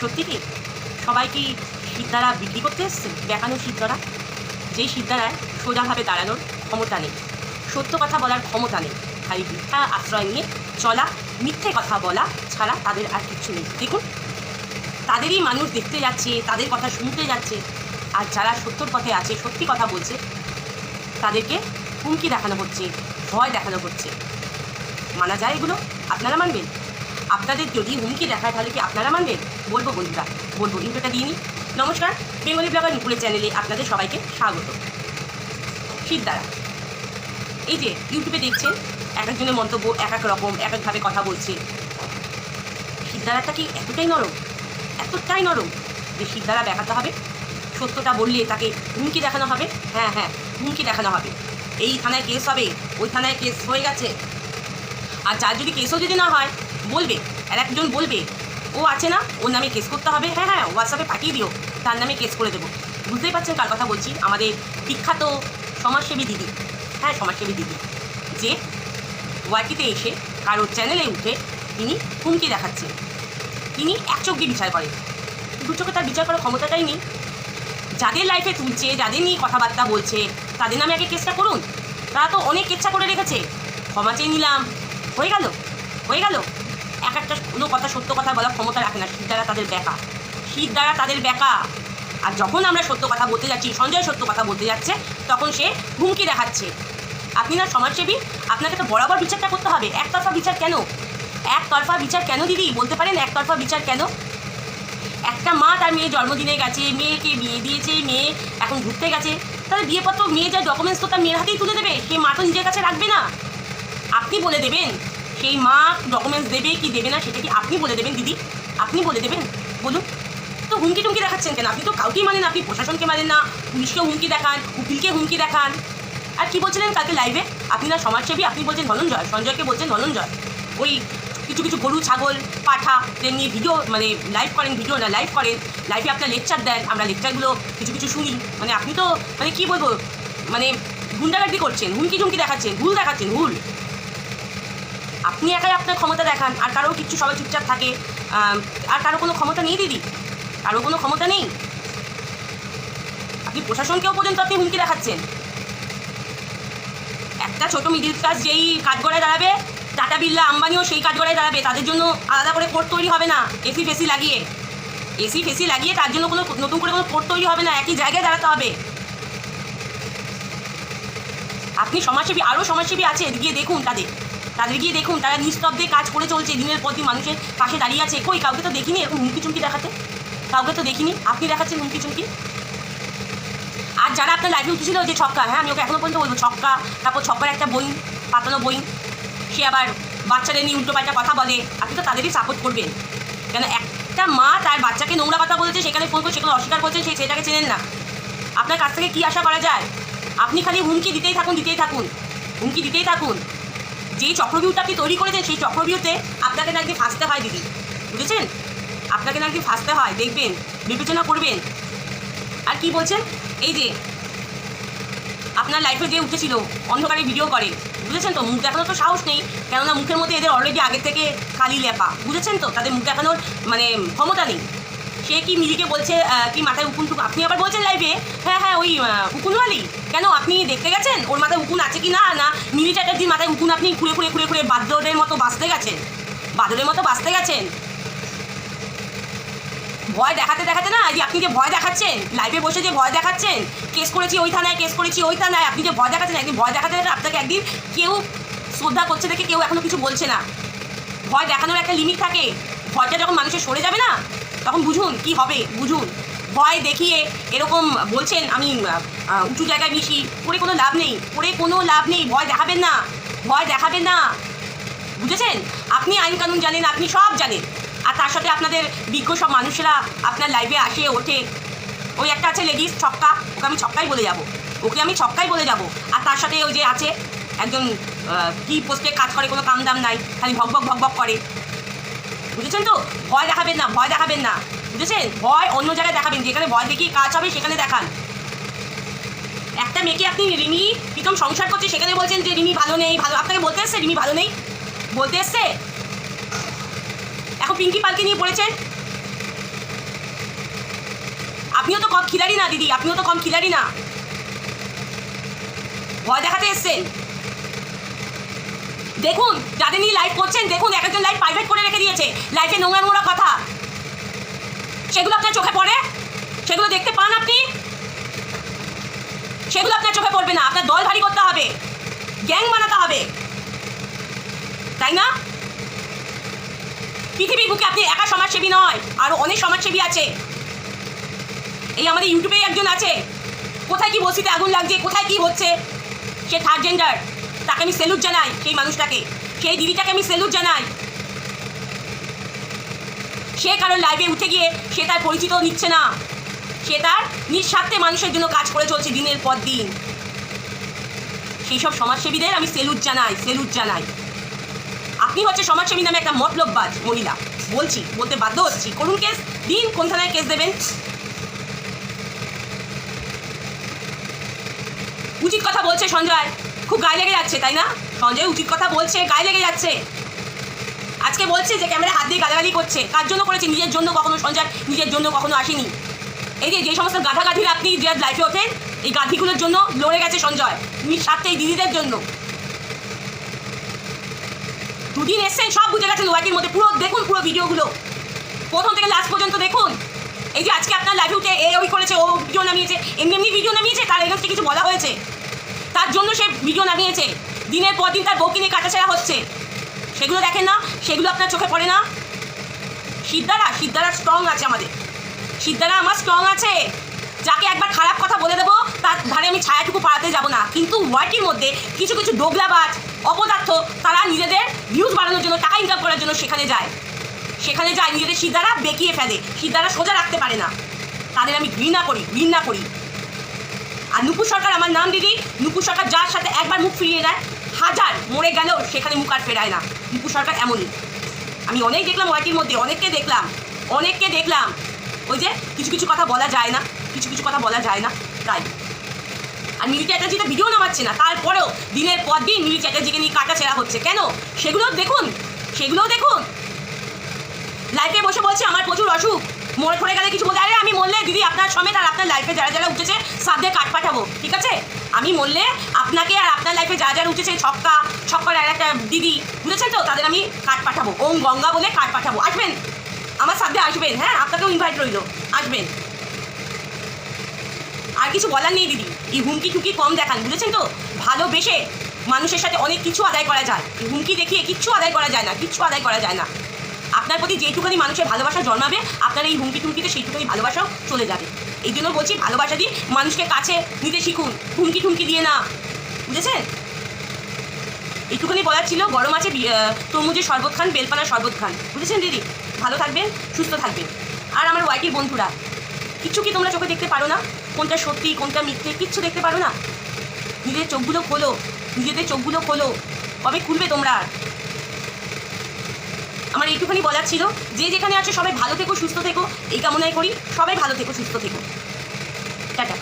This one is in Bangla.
সত্যি কি? সবাই কি সিদ্ধারা বিক্রি করতে এসছে? দেখানো সিদ্ধারা? যেই সিদ্ধারায় সোজাভাবে দাঁড়ানোর ক্ষমতা নেই। সত্য কথা বলার ক্ষমতা নেই। খালি মিথ্যা আশ্রয় নিয়ে চলা, মিথ্যে কথা বলা ছাড়া তাদের আর কিছু নেই। দেখুন, তাদেরই মানুষ দেখতে যাচ্ছে, তাদের কথা শুনতে যাচ্ছে। আর যারা সত্যর পথে আছে, সত্যি কথা বলছে, তাদেরকে হুমকি দেখানো হচ্ছে, ভয় দেখানো হচ্ছে। মানা যায় এগুলো? আপনারা মানবেন? আপনাদের যদি হুমকি দেখায় তাহলে কি আপনারা মানবেন? বলব বন্ধুরা, বলব। ইন্টারটা দিয়ে নিই। নমস্কার, বেঙ্গলি ব্লগার নুপুরের চ্যানেলে আপনাদের সবাইকে স্বাগত। সিদ্ধারা এই যে ইউটিউবে দেখছেন এক একজনের মন্তব্য এক এক রকম এক একভাবে কথা বলছে। সিদ্ধারাটা কি এতটাই নরম? এতটাই নরম যে সিদ্ধারা দেখাতে হবে। সত্যটা বললে তাকে হুমকি দেখানো হবে। হ্যাঁ হ্যাঁ হুমকি দেখানো হবে। এই থানায় কেস হবে, ওই থানায় কেস হয়ে গেছে। আর যার যদি কেসও যদি না হয় বলবে, আর একজন বলবে, ও আছে না? ওর নামে কেস করতে হবে? হ্যাঁ হ্যাঁ হোয়াটসঅ্যাপে পাঠিয়ে দিও, তার নামে কেস করে দেবো। বুঝতেই পারছেন কার কথা বলছি? আমাদের বিখ্যাত সমাজসেবী দিদি। হ্যাঁ সমাজসেবী দিদি। যে ওয়াইটিতে এসে কারোর চ্যানেলে উঠে তিনি হুমকি দেখাচ্ছেন তিনি এক চোখ দিয়ে বিচার করেন। দু চোখে তার বিচার করার ক্ষমতাটাই নেই। যাদের লাইফে তুলছে, যাদের নিয়ে কথাবার্তা বলছে, তাদের নামে আগে কেসটা করুন। তারা তো অনেক কেচ্ছা করে রেখেছে। ক্ষমা চেয়ে নিলাম। হয়ে গেল? হয়ে গেল? এক একটা কোনো কথা, সত্য কথা বলার ক্ষমতা রাখে না। শীত দ্বারা তাদের বেকা শীত দ্বারা তাদের বেকা আর যখন আমরা সত্য কথা বলতে যাচ্ছি, সঞ্জয় সত্য কথা বলতে যাচ্ছে, তখন সে হুমকি দেখাচ্ছে। আপনি না সমাজসেবী, আপনাকে তো বরাবর বিচারটা করতে হবে। একতরফা বিচার কেন? একতরফা বিচার কেন দিদি? বলতে পারেন একতরফা বিচার কেন? একটা মা তার মেয়ের জন্মদিনে গেছে, মেয়েকে বিয়ে দিয়েছে, মেয়ে এখন ঘুরতে গেছে। তাহলে বিয়েপত্র মেয়ে যা ডকুমেন্টস তো তার মেয়ের হাতেই তুলে দেবে। সে মা তো নিজের কাছে রাখবে না। আপনি বলে দেবেন সেই মা ডকুমেন্টস দেবে কি দেবে না সেটা কি আপনি বলে দেবেন, দিদি? আপনি বলে দেবেন? বলুন। তো হুমকি টুমকি দেখাচ্ছেন কেন? আপনি তো কাউকেই মানেন আপনি প্রশাসনকে মানেন না পুলিশকে হুমকি দেখান, উকিলকে হুমকি দেখান। আর কি বলছিলেন কালকে লাইভে আপনি না সমাজসেবী, আপনি বলছেন ধনঞ্জয়, সঞ্জয়কে বলছেন ধনঞ্জয়। ওই কিছু কিছু গরু, ছাগল, পাঠা তেমনি ভিডিও মানে লাইভ করেন ভিডিও না লাইভ করেন। লাইভে আপনার লেকচার দেন, আমরা লেকচারগুলো কিছু কিছু শুনি। মানে আপনি তো মানে কি বলব? মানে গুন্ডাগার্দি করছেন হুমকি ঝুমকি দেখাচ্ছেন, ভুল দেখাচ্ছেন, ভুল। আপনি একাই আপনার ক্ষমতা দেখান, আর কারও কিছু সবাই চুপচাপ থাকে আর কারও কোনো ক্ষমতা নেই দিদি, কারও কোনো ক্ষমতা নেই। আপনি প্রশাসনকেও পর্যন্ত আপনি হুমকি দেখাচ্ছেন। একটা ছোট মিডিল ক্লাস যেই কাঠগড়ায় দাঁড়াবে, টাটা বিল্লা আম্বানিও সেই কাঠগড়ায় দাঁড়াবে, তাদের জন্য আলাদা করে কোর্ট তৈরি হবে না এসি ফেসি লাগিয়ে। এসি ফেসি লাগিয়ে তার জন্য কোনো নতুন করে কোনো কোর্ট তৈরি হবে না, একই জায়গায় দাঁড়াতে হবে। আপনি সমাজসেবী আরও সমাজসেবী আছে, গিয়ে দেখুন তাদের। তাদের গিয়ে দেখুন, তারা নিস্তব্ধে কাজ করে চলছে, দিনের পর দিন মানুষের পাশে দাঁড়িয়ে আছে। কই, কাউকে তো দেখিনি? এরকম হুমকি চুমকি দেখাতে কাউকে তো দেখিনি? আপনি দেখাচ্ছেন হুমকি চুমকি? আর যারা আপনার লাইফে উঠেছিল যে ছক্কা হ্যাঁ আমি ওকে এখনও পর্যন্ত বলব, ছক্কা, তারপর ছক্কার একটা বই, পাতানো বই, সে আবার বাচ্চাদের নিয়ে উল্টো পাল্টা কথা বলে, আপনি তো তাদেরই সাপোর্ট করবেন। কেন একটা মা তার বাচ্চাকে নোংরা কথা বলেছে, সেখানে ফোন করে, সেখানে অস্বীকার করছেন সেই সেটাকে চেনেন না। আপনার কাছ থেকে কী আশা করা যায়? আপনি খালি হুমকি দিতেই থাকুন দিতেই থাকুন। হুমকি দিতেই থাকুন। যেই চক্রবিউটা আপনি তৈরি করেছেন, সেই চক্রবিউতে আপনাকে না একদিন ফাঁসতে হয়, দিদি। বুঝেছেন? আপনাকে না একদিন ফাঁসতে হয়, দেখবেন, বিবেচনা করবেন। আর কি বলছেন? এই যে, আপনার লাইফে যে উঠেছিল, অন্ধকারে ভিডিও করে, বুঝেছেন তো? মুখ দেখানোর তো সাহস নেই, কেননা মুখের মধ্যে এদের অলরেডি আগে থেকে কালি লেপা বুঝেছেন তো? তাদের মুখ দেখানোর মানে ক্ষমতা নেই। সে কি মিলিকে বলছে কি মাথায় উকুন টুকু আপনি আবার বলছেন লাইভে হ্যাঁ হ্যাঁ ওই উকুনওয়ালি কেন? আপনি দেখতে গেছেন? ওর মাথায় উকুন আছে কি না? না, মিলি চ্যাটার্জির মাথায় উকুন আপনি খুঁড়ে খুঁড়ে খুঁড়ে খুঁড়ে বাদরের মতো বাঁচতে গেছেন। বাদরের মতো বাঁচতে গেছেন। ভয় দেখাতে দেখাতে না যে আপনি যে ভয় দেখাচ্ছেন লাইভে বসে যে ভয় দেখাচ্ছেন, কেস করেছি ওই থানায়, কেস করেছি ওই থানায়, আপনি যে ভয় দেখাচ্ছেন, একদিন ভয় দেখাতে দেখাতে আপনাকে একদিন কেউ শ্রদ্ধা করছে দেখে কেউ এখনও কিছু বলছে না। ভয় দেখানোর একটা লিমিট থাকে। ভয়টা যখন মানুষের সরে যাবে না তখন বুঝুন, কি হবে? বুঝুন। ভয় দেখিয়ে এরকম বলছেন, আমি উঁচু জায়গায় মিশি, করে কোনো লাভ নেই, করে কোনো লাভ নেই, ভয় দেখাবেন না, ভয় দেখাবেন না। বুঝেছেন? আপনি আইন কানুন জানেন, আপনি সব জানেন। আর তার সাথে আপনাদের বিজ্ঞ সব মানুষেরা আপনার লাইভে আসে, ওঠে। ওই একটা আছে লেডিস ছক্কা, ওকে আমি ছক্কাই বলে যাব। ওকে আমি ছক্কাই বলে যাব। আর তার সাথে ওই যে আছে, একজন কি পোস্টে কাজ করে, কোনো কাম দাম নাই, খালি ভক ভক ভক ভক করে। বুঝেছেন তো? ভয় দেখাবেন না, ভয় দেখাবেন না। বুঝেছেন? ভয় অন্য জায়গায় দেখাবেন, যেখানে ভয় দেখিয়ে কাজ হবে সেখানে দেখান। একটা মেয়েকে আপনি রিমি প্রীতম সংসার করছে, সেখানে বলছেন যে, রিমি ভালো নেই, ভালো আপনাকে বলতে এসছে, রিমি ভালো নেই? বলতে এসছে? এখন পিঙ্কি পালকে নিয়ে পড়েছেন? আপনিও তো কম খিলাড়ি না, দিদি, আপনিও তো কম খিলাড়ি না। ভয় দেখাতে এসছেন? দেখুন, যাদের নিয়ে লাইভ করছেন, দেখুন, এক একজন লাইভ প্রাইভেট করে রেখে দিয়েছে। লাইফে নোংরা নোংরা কথা। সেগুলো আপনার চোখে পড়ে? সেগুলো দেখতে পান আপনি? সেগুলো আপনার চোখে পড়বে না। আপনার দল ভারী করতে হবে। গ্যাং বানাতে হবে। তাই না? পৃথিবীর বুকে আপনি একা সমাজসেবী নয় আরও অনেক সমাজসেবী আছে। এই আমাদের ইউটিউবেই একজন আছে। কোথায় কি বসিতে আগুন লাগছে, কোথায় কি হচ্ছে? সে থার্ড জেন্ডার তাকে আমি সেলুট জানাই সেই মানুষটাকে। সেই দিদিটাকে আমি সেলুট জানাই। সে কারোর লাইভে উঠে গিয়ে সে তার পরিচিত নিচ্ছে না। সে তার নিঃস্বার্থে মানুষের জন্য কাজ করে চলছে দিনের পর দিন। সেই সব সমাজসেবীদের আমি সেলুট জানাই সেলুট জানাই। আপনি হচ্ছে সমাজসেবী নামে একটা মতলববাজ মহিলা। বলছি, বলতে বাধ্য হচ্ছি। করুন কেস দিন কোন থানায় কেস দেবেন? উচিত কথা বলছে সঞ্জয়। খুব গায়ে লেগে যাচ্ছে, তাই না? সঞ্জয় উচিত কথা বলছে, গায়ে লেগে যাচ্ছে। আজকে বলছে যে ক্যামেরা হাত দিয়ে গালাগালি করছে। কার জন্য করেছে, নিজের জন্য কখনো সঞ্জয়, নিজের জন্য কখনো আসেনি। এই যে যে সমস্ত গাধাগাধির আপনি যে লাইফে ওঠেন, এই গাধিগুলোর জন্য লড়ে গেছে সঞ্জয়। নিঃস্বার্থে এই দিদিদের জন্য। দুদিন এসছেন সব বুঝে গেছেন ওয়াইটির মধ্যে। পুরো দেখুন, পুরো ভিডিওগুলো। প্রথম থেকে লাস্ট পর্যন্ত দেখুন। এই যে আজকে আপনার লাইভে উঠে এ ওই করেছে, ও ভিডিও নামিয়েছে, এমনি এমনি ভিডিও নামিয়েছে, তার এগেন্সে কিছু বলা হয়েছে। তার জন্য সে ভিডিও নামিয়েছে দিনের পর দিন তার বউকে নিয়ে কাটাছেড়া হচ্ছে। সেগুলো দেখেন না, সেগুলো আপনার চোখে পড়ে না? সিদ্ধারা সিদ্ধারা স্ট্রং আছে আমাদের। সিদ্ধারা আমার স্ট্রং আছে। যাকে একবার খারাপ কথা বলে দেবো, তার ধারে আমি ছায়াটুকু পাড়াতে যাব না। কিন্তু ওয়াইটির মধ্যে কিছু কিছু ডোগলাবাজ, অপদার্থ, তারা নিজেদের ভিউজ বাড়ানোর জন্য, টাকা ইনকাম করার জন্য সেখানে যায়। সেখানে যায়, নিজেদের সিদ্ধারা বেঁকিয়ে ফেলে। সিদ্ধারা সোজা রাখতে পারে না। তাদের আমি ঘৃণা করি ঘৃণা করি। আর নুপুর সরকার আমার নাম দিদি। নুপুর সরকার যার সাথে একবার মুখ ফিরিয়ে দেয়, হাজার মরে গেলেও সেখানে মুখ আর ফেরায় না। নুপুর সরকার এমনই। আমি অনেক দেখলাম ওয়াইটির মধ্যে, অনেককে দেখলাম অনেককে দেখলাম। ওই যে কিছু কিছু কথা বলা যায় না, কিছু কিছু কথা বলা যায় না, তাই। আর মিলি চ্যাটার্জি তো ভিডিও নামাচ্ছে না, তারপরেও দিনের পর দিন মিলি চ্যাটার্জিকে নিয়ে কাটা ছেঁড়া হচ্ছে। কেন? সেগুলোও দেখুন সেগুলোও দেখুন। লাইফে বসে বলছে, আমার প্রচুর অসুখ, মরে পড়ে গেলে কিছু বলে দিদি, আপনার সমেত আর আপনার লাইফে যারা যারা উঠেছে, সাধ্যে কাট পাঠাবো, ঠিক আছে? আমি মরলে আপনাকে আর আপনার লাইফে যারা যারা উঠেছে, ছক্কা, ছক্কার আর একটা দিদি, বুঝেছেন তো? তাদের আমি কাট পাঠাবো, ওম গঙ্গা বলে কাট পাঠাবো। আসবেন? আমার সাধ্যে আসবেন হ্যাঁ? আপনাকেও ইনভাইট রইল। আসবেন? আর কিছু বলার নেই দিদি। এই হুমকি টুকি কম দেখান, বুঝেছেন তো? ভালোবেসে মানুষের সাথে অনেক কিছু আদায় করা যায়। হুমকি দেখিয়ে কিচ্ছু আদায় করা যায় না, কিচ্ছু আদায় করা যায় না। আপনার প্রতি যেটুকুনি মানুষের ভালোবাসা জন্মাবে, আপনার এই হুমকি টুমকিতে সেইটুকুনি ভালোবাসাও চলে যাবে। এই জন্য বলছি, ভালোবাসা দিয়ে মানুষকে কাছে নিতে শিখুন। হুমকি টুমকি দিয়ে না। বুঝেছেন? একটুখানি বলার ছিল, গরম আছে তরমুজের শরবত খান, বেলপানার শরবত খান। বুঝেছেন, দিদি? ভালো থাকবেন, সুস্থ থাকবেন। আর আমার ওয়াইটির বন্ধুরা, কিচ্ছু কি তোমরা চোখে দেখতে পারো না? কোনটা সত্যি, কোনটা মিথ্যে, কিচ্ছু দেখতে পারো না? নিজেদের চোখগুলো খোলো, নিজেদের চোখগুলো খোলো। কবে খুলবে তোমরা? আমার এইটুখানি বলার ছিল, যে যেখানে আছে সবাই ভালো থেকো, সুস্থ থেকো, এই কামনাই করি, সবাই ভালো থেকো, সুস্থ থেকো। টাটা।